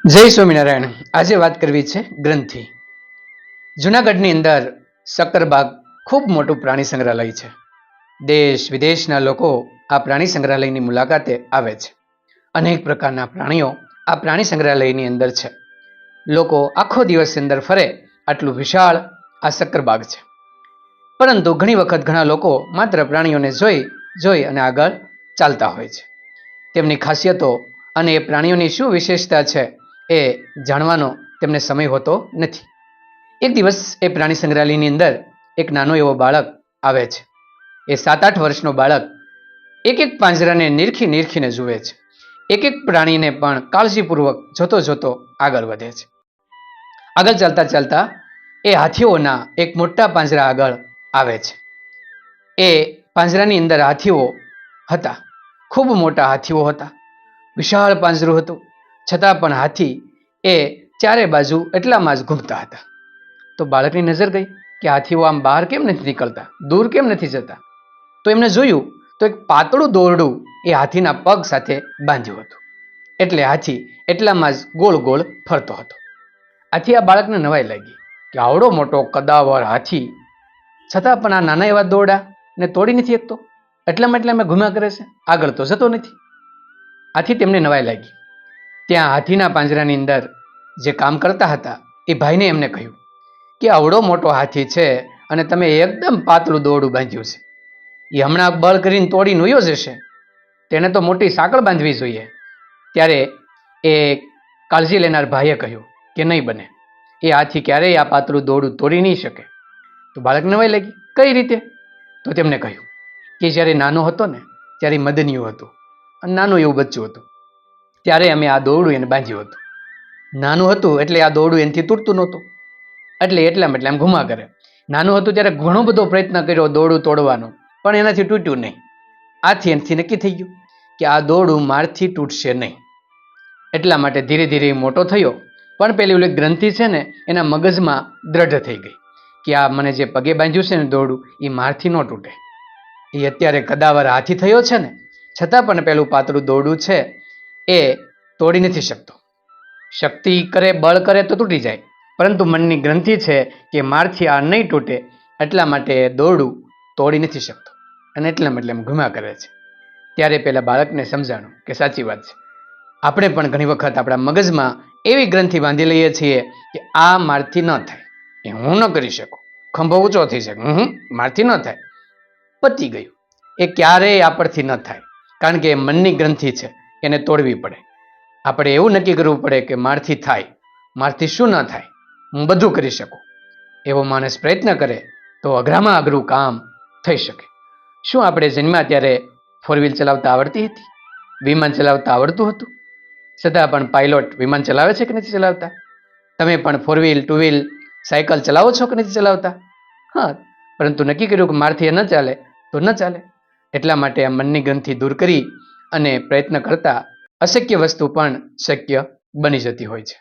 જય સ્વામિનારાયણ. આજે વાત કરવી છે ગ્રંથિ. જુનાગઢની અંદર સક્કરબાગ ખૂબ મોટું પ્રાણી સંગ્રહાલય છે. દેશ વિદેશના લોકો આ પ્રાણી સંગ્રહાલયની મુલાકાતે આવે છે. અનેક પ્રકારના પ્રાણીઓ આ પ્રાણી સંગ્રહાલયની અંદર છે. લોકો આખો દિવસ અંદર ફરે આટલું વિશાળ આ સક્કરબાગ છે. પરંતુ ઘણી વખત ઘણા લોકો માત્ર પ્રાણીઓને જોઈ જોઈ અને આગળ ચાલતા હોય છે. તેમની ખાસિયતો અને એ પ્રાણીઓની શું વિશેષતા છે એ જાણવાનો તેમને સમય હોતો નથી. એક દિવસ એ પ્રાણી સંગ્રહાલયની અંદર એક નાનો એવો બાળક આવે છે. એ સાત આઠ વર્ષનો બાળક એક એક પાંજરાને નિરખી નિરખીને જુએ છે. એક એક પ્રાણીને પણ કાળજીપૂર્વક જોતો જોતો આગળ વધે છે. આગળ ચાલતા ચાલતા એ હાથીઓના એક મોટા પાંજરા આગળ આવે છે. એ પાંજરાની અંદર હાથીઓ હતા. ખૂબ મોટા હાથીઓ હતા. વિશાળ પાંજરું હતું. છતાં પણ હાથી એ ચારે બાજુ એટલામાં જ ઘૂમતા હતા. તો બાળકની નજર ગઈ કે હાથીઓ આમ બહાર કેમ નથી નીકળતા? દૂર કેમ નથી જતા? તો એમને જોયું તો એક પાતળું દોરડું એ હાથીના પગ સાથે બાંધ્યું હતું. એટલે હાથી એટલામાં જ ગોળ ગોળ ફરતો હતો. આથી આ બાળકને નવાઈ લાગી કે આવડો મોટો કદાવર હાથી છતાં પણ આ નાના એવા દોરડા ને તોડી નથી શકતો? એટલામાં અમે ઘૂમ્યા કરે છે? આગળ તો જતો નથી. આથી તેમને નવાઈ લાગી ત્યાં હાથીના પાંજરાની અંદર જે કામ કરતા હતા, એ ભાઈને એમને કહ્યું કે આવડો મોટો હાથી છે અને તમે એકદમ પાતળું દોરડું બાંધ્યું છે. એ હમણાં બળ કરીને તોડી નુયો જશે તેને તો મોટી સાંકળ બાંધવી જોઈએ. ત્યારે એ કાળજી લેનાર ભાઈએ કહ્યું કે નહીં બને. એ હાથી ક્યારેય આ પાતળું દોરડું તોડી નહીં શકે. તો બાળક નવાઈ લાગી. કઈ રીતે? તો તેમને કહ્યું કે જ્યારે નાનો હતો ને, ત્યારે મદનિયું હતું. અને નાનું એવું બચ્ચું હતું. ત્યારે અમે આ દોરડું એને બાંધ્યું હતું. નાનું હતું એટલે આ દોરડું એનાથી તૂટતું નહોતું. એટલે એટલામાં એટલે આમ ઘુમા કરે. નાનું હતું ત્યારે ઘણો બધો પ્રયત્ન કર્યો દોરડું તોડવાનો, પણ એનાથી તૂટ્યું નહીં. આથી એનાથી નક્કી થઈ ગયું કે આ દોરડું મારથી તૂટશે નહીં. એટલા માટે ધીરે ધીરે મોટો થયો, પણ પેલી ઓલી ગ્રંથિ છે ને, એના મગજમાં દ્રઢ થઈ ગઈ કે આ મને જે પગે બાંધ્યું છે ને દોરડું, એ મારથી ન તૂટે. એ અત્યારે કદાવર હાથી થયો છે ને, છતાં પણ પેલું પાતળું દોરડું છે એ તોડી નથી શકતો. શક્તિ કરે, બળ કરે તો તૂટી જાય. પરંતુ મનની ગ્રંથિ છે કે મારથી આ નહીં તૂટે, એટલા માટે દોડું તોડી નથી શકતો. અને એટલા માટે એમ ઘુમા કરે છે. ત્યારે પેલા બાળકને સમજાણું કે સાચી વાત છે. આપણે પણ ઘણી વખત આપણા મગજમાં એવી ગ્રંથિ બાંધી લઈએ છીએ કે આ મારથી ન થાય. એ હું ન કરી શકું. ખંભો ઊંચો થઈ શકે હું મારથી ન થાય. પતી ગયું. એ ક્યારેય આપણથી ન થાય. કારણ કે એ મનની ગ્રંથિ છે. એને તોડવી પડે. આપણે એવું નક્કી કરવું પડે કે મારથી થાય, મારથી શું ન થાય, હું બધું કરી શકું. એવો માણસ પ્રયત્ન કરે તો અઘરામાં અઘરું કામ થઈ શકે. શું આપણે જન્મ્યા ત્યારે ફોર વ્હીલ ચલાવતા આવડતી હતી? વિમાન ચલાવતા આવડતું હતું? છતાં પણ પાયલોટ વિમાન ચલાવે છે કે નથી ચલાવતા? તમે પણ four wheel two wheel cycle ચલાવો છો કે નથી ચલાવતા? હા, પરંતુ નક્કી કર્યું કે મારથી ન ચાલે, તો ન ચાલે. એટલા માટે આ મનની ગંધથી દૂર કરી અને પ્રયત્ન કરતા અશક્ય વસ્તુ પણ શક્ય બની જતી હોય છે.